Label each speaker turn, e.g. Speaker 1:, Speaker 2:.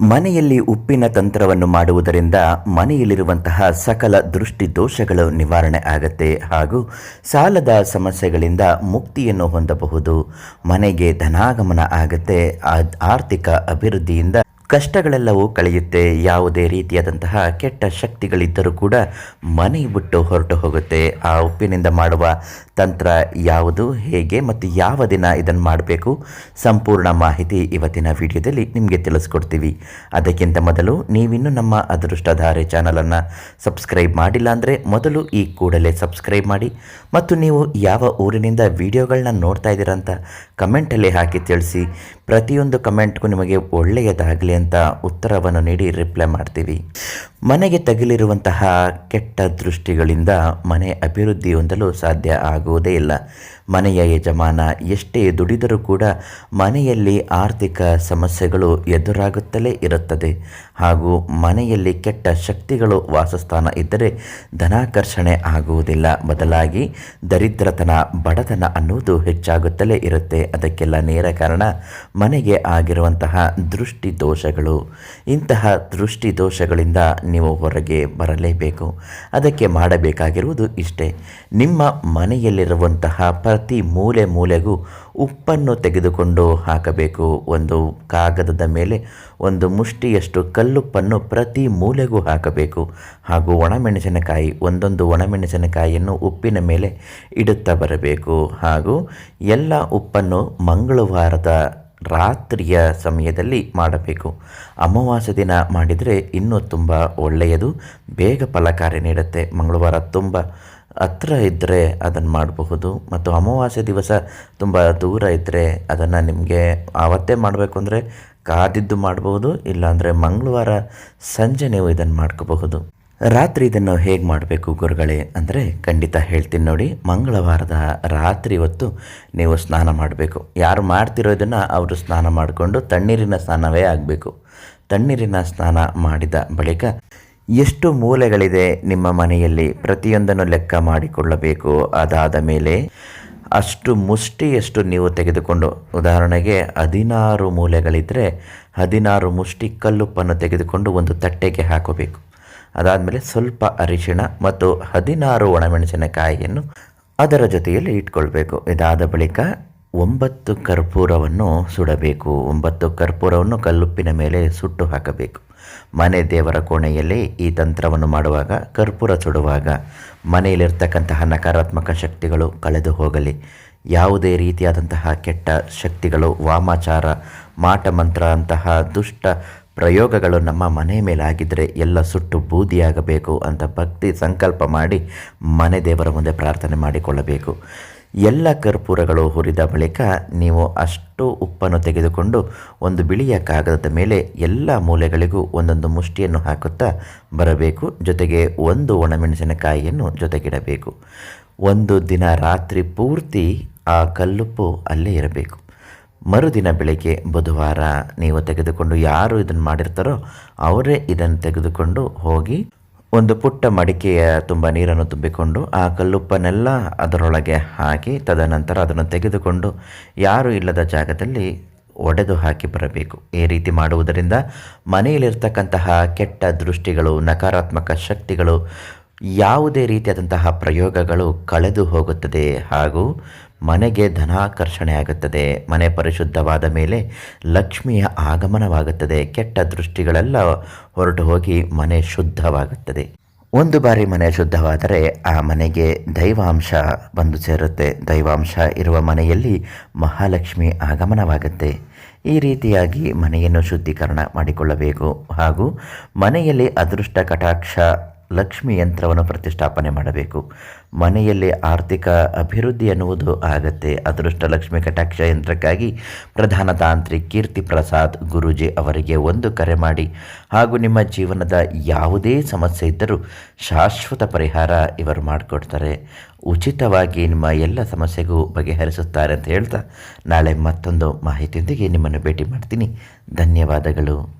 Speaker 1: ಮನೆಯಲ್ಲಿ ಉಪ್ಪಿನ ತಂತ್ರವನ್ನು ಮಾಡುವುದರಿಂದ ಮನೆಯಲ್ಲಿರುವಂತಹ ಸಕಲ ದೃಷ್ಟಿ ದೋಷಗಳು ನಿವಾರಣೆ ಆಗತ್ತೆ ಹಾಗೂ ಸಾಲದ ಸಮಸ್ಯೆಗಳಿಂದ ಮುಕ್ತಿಯನ್ನು ಹೊಂದಬಹುದು. ಮನೆಗೆ ಧನಾಗಮನ ಆಗತ್ತೆ. ಆರ್ಥಿಕ ಅಭಿವೃದ್ಧಿಯಿಂದ ಕಷ್ಟಗಳೆಲ್ಲವೂ ಕಳೆಯುತ್ತೆ. ಯಾವುದೇ ರೀತಿಯಾದಂತಹ ಕೆಟ್ಟ ಶಕ್ತಿಗಳಿದ್ದರೂ ಕೂಡ ಮನೆ ಬಿಟ್ಟು ಹೊರಟು ಹೋಗುತ್ತೆ. ಆ ಉಪ್ಪಿನಿಂದ ಮಾಡುವ ತಂತ್ರ ಯಾವುದು, ಹೇಗೆ ಮತ್ತು ಯಾವ ದಿನ ಇದನ್ನು ಮಾಡಬೇಕು? ಸಂಪೂರ್ಣ ಮಾಹಿತಿ ಇವತ್ತಿನ ವಿಡಿಯೋದಲ್ಲಿ ನಿಮಗೆ ತಿಳಿಸ್ಕೊಡ್ತೀವಿ. ಅದಕ್ಕಿಂತ ಮೊದಲು ನೀವಿನ್ನೂ ನಮ್ಮ ಅದೃಷ್ಟಧಾರೆ ಚಾನಲನ್ನು ಸಬ್ಸ್ಕ್ರೈಬ್ ಮಾಡಿಲ್ಲ ಅಂದರೆ ಮೊದಲು ಈ ಕೂಡಲೇ ಸಬ್ಸ್ಕ್ರೈಬ್ ಮಾಡಿ ಮತ್ತು ನೀವು ಯಾವ ಊರಿನಿಂದ ವಿಡಿಯೋಗಳನ್ನ ನೋಡ್ತಾ ಇದ್ದೀರಾ ಅಂತ ಕಮೆಂಟಲ್ಲಿ ಹಾಕಿ ತಿಳಿಸಿ. ಪ್ರತಿಯೊಂದು ಕಮೆಂಟ್ಗೂ ನಿಮಗೆ ಒಳ್ಳೆಯದಾಗಲಿ ಅಂತ ಉತ್ತರವನ್ನು ನೀಡಿ ರಿಪ್ಲೈ ಮಾಡ್ತೀವಿ. ಮನೆಗೆ ತಗುಲಿರುವಂತಹ ಕೆಟ್ಟ ದೃಷ್ಟಿಗಳಿಂದ ಮನೆ ಅಭಿವೃದ್ಧಿ ಹೊಂದಲು ಸಾಧ್ಯ ಆಗುವುದೇ ಇಲ್ಲ. ಮನೆಯ ಯಜಮಾನ ಎಷ್ಟೇ ದುಡಿದರೂ ಕೂಡ ಮನೆಯಲ್ಲಿ ಆರ್ಥಿಕ ಸಮಸ್ಯೆಗಳು ಎದುರಾಗುತ್ತಲೇ ಇರುತ್ತದೆ. ಹಾಗೂ ಮನೆಯಲ್ಲಿ ಕೆಟ್ಟ ಶಕ್ತಿಗಳು ವಾಸಸ್ಥಾನ ಇದ್ದರೆ ಧನಾಕರ್ಷಣೆ ಆಗುವುದಿಲ್ಲ. ಬದಲಾಗಿ ದರಿದ್ರತನ, ಬಡತನ ಅನ್ನುವುದು ಹೆಚ್ಚಾಗುತ್ತಲೇ ಇರುತ್ತೆ. ಅದಕ್ಕೆಲ್ಲ ನೇರ ಕಾರಣ ಮನೆಗೆ ಆಗಿರುವಂತಹ ದೃಷ್ಟಿ ದೋಷಗಳು ಇಂತಹ ದೃಷ್ಟಿ ದೋಷಗಳಿಂದ ನೀವು ಹೊರಗೆ ಬರಲೇಬೇಕು. ಅದಕ್ಕೆ ಮಾಡಬೇಕಾಗಿರುವುದು ಇಷ್ಟೇ. ನಿಮ್ಮ ಮನೆಯಲ್ಲಿರುವಂತಹ ಪ್ರತಿ ಮೂಲೆ ಮೂಲೆಗೂ ಉಪ್ಪನ್ನು ತೆಗೆದುಕೊಂಡು ಹಾಕಬೇಕು. ಒಂದು ಕಾಗದದ ಮೇಲೆ ಒಂದು ಮುಷ್ಟಿಯಷ್ಟು ಕಲ್ಲುಪ್ಪನ್ನು ಪ್ರತಿ ಮೂಲೆಗೂ ಹಾಕಬೇಕು. ಹಾಗೂ ಒಣಮೆಣಸಿನಕಾಯಿ, ಒಂದೊಂದು ಒಣಮೆಣಸಿನಕಾಯಿಯನ್ನು ಉಪ್ಪಿನ ಮೇಲೆ ಇಡುತ್ತಾ ಬರಬೇಕು. ಹಾಗೂ ಎಲ್ಲ ಉಪ್ಪನ್ನು ಮಂಗಳವಾರದ ರಾತ್ರಿಯ ಸಮಯದಲ್ಲಿ ಮಾಡಬೇಕು. ಅಮಾವಾಸ್ಯ ದಿನ ಮಾಡಿದರೆ ಇನ್ನೂ ತುಂಬ ಒಳ್ಳೆಯದು. ಬೇಗ ಫಲಕಾರಿ ನೀಡುತ್ತೆ. ಮಂಗಳವಾರ ತುಂಬ ಹತ್ರ ಇದ್ದರೆ ಅದನ್ನು ಮಾಡಬಹುದು. ಮತ್ತು ಅಮಾವಾಸ್ಯೆ ದಿವಸ ತುಂಬ ದೂರ ಇದ್ದರೆ ಅದನ್ನು ನಿಮಗೆ ಆವತ್ತೇ ಮಾಡಬೇಕು ಅಂದರೆ ಕಾದಿದ್ದು ಮಾಡಬಹುದು, ಇಲ್ಲಾಂದರೆ ಮಂಗಳವಾರ ಸಂಜೆ ನೀವು ಇದನ್ನು ಮಾಡ್ಕೋಬಹುದು. ರಾತ್ರಿ ಇದನ್ನು ಹೇಗೆ ಮಾಡಬೇಕು ಗುರುಗಳೇ ಅಂದರೆ ಖಂಡಿತ ಹೇಳ್ತೀನಿ ನೋಡಿ. ಮಂಗಳವಾರದ ರಾತ್ರಿ ಹೊತ್ತು ನೀವು ಸ್ನಾನ ಮಾಡಬೇಕು. ಯಾರು ಮಾಡ್ತಿರೋ ಇದನ್ನು ಅವರು ಸ್ನಾನ ಮಾಡಿಕೊಂಡು ತಣ್ಣೀರಿನ ಸ್ನಾನವೇ ಆಗಬೇಕು. ತಣ್ಣೀರಿನ ಸ್ನಾನ ಮಾಡಿದ ಬಳಿಕ ಎಷ್ಟು ಮೂಲೆಗಳಿದೆ ನಿಮ್ಮ ಮನೆಯಲ್ಲಿ? ಪ್ರತಿಯೊಂದನ್ನು ಲೆಕ್ಕ ಮಾಡಿಕೊಳ್ಳಬೇಕು. ಅದಾದ ಮೇಲೆ ಅಷ್ಟು ಮುಷ್ಟಿಯಷ್ಟು ನೀವು ತೆಗೆದುಕೊಂಡು, ಉದಾಹರಣೆಗೆ ಹದಿನಾರು ಮೂಲೆಗಳಿದ್ದರೆ ಹದಿನಾರು ಮುಷ್ಟಿ ಕಲ್ಲುಪ್ಪನ್ನು ತೆಗೆದುಕೊಂಡು ಒಂದು ತಟ್ಟೆಗೆ ಹಾಕಬೇಕು. ಅದಾದಮೇಲೆ ಸ್ವಲ್ಪ ಅರಿಶಿಣ ಮತ್ತು ಹದಿನಾರು ಒಣಮೆಣಸಿನಕಾಯಿಯನ್ನು ಅದರ ಜೊತೆಯಲ್ಲಿ ಇಟ್ಕೊಳ್ಬೇಕು. ಇದಾದ ಬಳಿಕ ಒಂಬತ್ತು ಕರ್ಪೂರವನ್ನು ಸುಡಬೇಕು. ಒಂಬತ್ತು ಕರ್ಪೂರವನ್ನು ಕಲ್ಲುಪ್ಪಿನ ಮೇಲೆ ಸುಟ್ಟು ಹಾಕಬೇಕು. ಮನೆ ದೇವರ ಕೋಣೆಯಲ್ಲಿ ಈ ತಂತ್ರವನ್ನು ಮಾಡುವಾಗ ಕರ್ಪೂರ ಸುಡುವಾಗ ಮನೆಯಲ್ಲಿರ್ತಕ್ಕಂತಹ ನಕಾರಾತ್ಮಕ ಶಕ್ತಿಗಳು ಕಳೆದು ಹೋಗಲಿ. ಯಾವುದೇ ರೀತಿಯಾದಂತಹ ಕೆಟ್ಟ ಶಕ್ತಿಗಳು, ವಾಮಾಚಾರ, ಮಾಟ ಮಂತ್ರ ಅಂತಹ ದುಷ್ಟ ಪ್ರಯೋಗಗಳು ನಮ್ಮ ಮನೆ ಮೇಲೆ ಆಗಿದ್ದರೆ ಎಲ್ಲ ಸುಟ್ಟು ಬೂದಿಯಾಗಬೇಕು ಅಂತ ಭಕ್ತಿ ಸಂಕಲ್ಪ ಮಾಡಿ ಮನೆ ದೇವರ ಮುಂದೆ ಪ್ರಾರ್ಥನೆ ಮಾಡಿಕೊಳ್ಳಬೇಕು. ಎಲ್ಲ ಕರ್ಪೂರಗಳು ಹುರಿದ ಬಳಿಕ ನೀವು ಅಷ್ಟು ಉಪ್ಪನ್ನು ತೆಗೆದುಕೊಂಡು ಒಂದು ಬಿಳಿಯ ಕಾಗದದ ಮೇಲೆ ಎಲ್ಲ ಮೂಲೆಗಳಿಗೂ ಒಂದೊಂದು ಮುಷ್ಟಿಯನ್ನು ಹಾಕುತ್ತಾ ಬರಬೇಕು. ಜೊತೆಗೆ ಒಂದು ಒಣಮೆಣಸಿನಕಾಯಿಯನ್ನು ಜೊತೆಗಿಡಬೇಕು. ಒಂದು ದಿನ ರಾತ್ರಿ ಪೂರ್ತಿ ಆ ಕಲ್ಲುಪ್ಪು ಅಲ್ಲೇ ಇರಬೇಕು. ಮರುದಿನ ಬೆಳಗ್ಗೆ ಬುಧವಾರ ನೀವು ತೆಗೆದುಕೊಂಡು ಯಾರು ಇದನ್ನು ಮಾಡಿರ್ತಾರೋ ಅವರೇ ಇದನ್ನು ತೆಗೆದುಕೊಂಡು ಹೋಗಿ ಒಂದು ಪುಟ್ಟ ಮಡಿಕೆಯ ತುಂಬ ನೀರನ್ನು ತುಂಬಿಕೊಂಡು ಆ ಕಲ್ಲುಪ್ಪನ್ನೆಲ್ಲ ಅದರೊಳಗೆ ಹಾಕಿ ತದನಂತರ ಅದನ್ನು ತೆಗೆದುಕೊಂಡು ಯಾರು ಇಲ್ಲದ ಜಾಗದಲ್ಲಿ ಒಡೆದು ಹಾಕಿ ಬರಬೇಕು. ಈ ರೀತಿ ಮಾಡುವುದರಿಂದ ಮನೆಯಲ್ಲಿರ್ತಕ್ಕಂತಹ ಕೆಟ್ಟ ದೃಷ್ಟಿಗಳು, ನಕಾರಾತ್ಮಕ ಶಕ್ತಿಗಳು ಯಾವುದೇ ರೀತಿಯಾದಂತಹ ಪ್ರಯೋಗಗಳು ಕಳೆದು ಹೋಗುತ್ತದೆ ಹಾಗೂ ಮನೆಗೆ ಧನಾಕರ್ಷಣೆ ಆಗುತ್ತದೆ. ಮನೆ ಪರಿಶುದ್ಧವಾದ ಮೇಲೆ ಲಕ್ಷ್ಮಿಯ ಆಗಮನವಾಗುತ್ತದೆ. ಕೆಟ್ಟ ದೃಷ್ಟಿಗಳೆಲ್ಲ ಹೊರಟು ಹೋಗಿ ಮನೆ ಶುದ್ಧವಾಗುತ್ತದೆ. ಒಂದು ಬಾರಿ ಮನೆ ಶುದ್ಧವಾದರೆ ಆ ಮನೆಗೆ ದೈವಾಂಶ ಬಂದು ಸೇರುತ್ತೆ. ದೈವಾಂಶ ಇರುವ ಮನೆಯಲ್ಲಿ ಮಹಾಲಕ್ಷ್ಮಿ ಆಗಮನವಾಗುತ್ತೆ. ಈ ರೀತಿಯಾಗಿ ಮನೆಯನ್ನು ಶುದ್ಧೀಕರಣ ಮಾಡಿಕೊಳ್ಳಬೇಕು ಹಾಗೂ ಮನೆಯಲ್ಲಿ ಅದೃಷ್ಟ ಕಟಾಕ್ಷ ಲಕ್ಷ್ಮಿ ಯಂತ್ರವನ್ನು ಪ್ರತಿಷ್ಠಾಪನೆ ಮಾಡಬೇಕು. ಮನೆಯಲ್ಲಿ ಆರ್ಥಿಕ ಅಭಿವೃದ್ಧಿ ಎನ್ನುವುದು ಆಗತ್ತೆ. ಅದೃಷ್ಟ ಲಕ್ಷ್ಮಿ ಕಟಾಕ್ಷ ಯಂತ್ರಕ್ಕಾಗಿ ಪ್ರಧಾನ ತಾಂತ್ರಿ ಕೀರ್ತಿ ಪ್ರಸಾದ್ ಗುರೂಜಿ ಅವರಿಗೆ ಒಂದು ಕರೆ ಮಾಡಿ. ಹಾಗೂ ನಿಮ್ಮ ಜೀವನದ ಯಾವುದೇ ಸಮಸ್ಯೆ ಇದ್ದರೂ ಶಾಶ್ವತ ಪರಿಹಾರ ಇವರು ಮಾಡಿಕೊಡ್ತಾರೆ. ಉಚಿತವಾಗಿ ನಿಮ್ಮ ಎಲ್ಲ ಸಮಸ್ಯೆಗೂ ಬಗೆಹರಿಸುತ್ತಾರೆ ಅಂತ ಹೇಳ್ತಾ ನಾಳೆ ಮತ್ತೊಂದು ಮಾಹಿತಿಯೊಂದಿಗೆ ನಿಮ್ಮನ್ನು ಭೇಟಿ ಮಾಡ್ತೀನಿ. ಧನ್ಯವಾದಗಳು.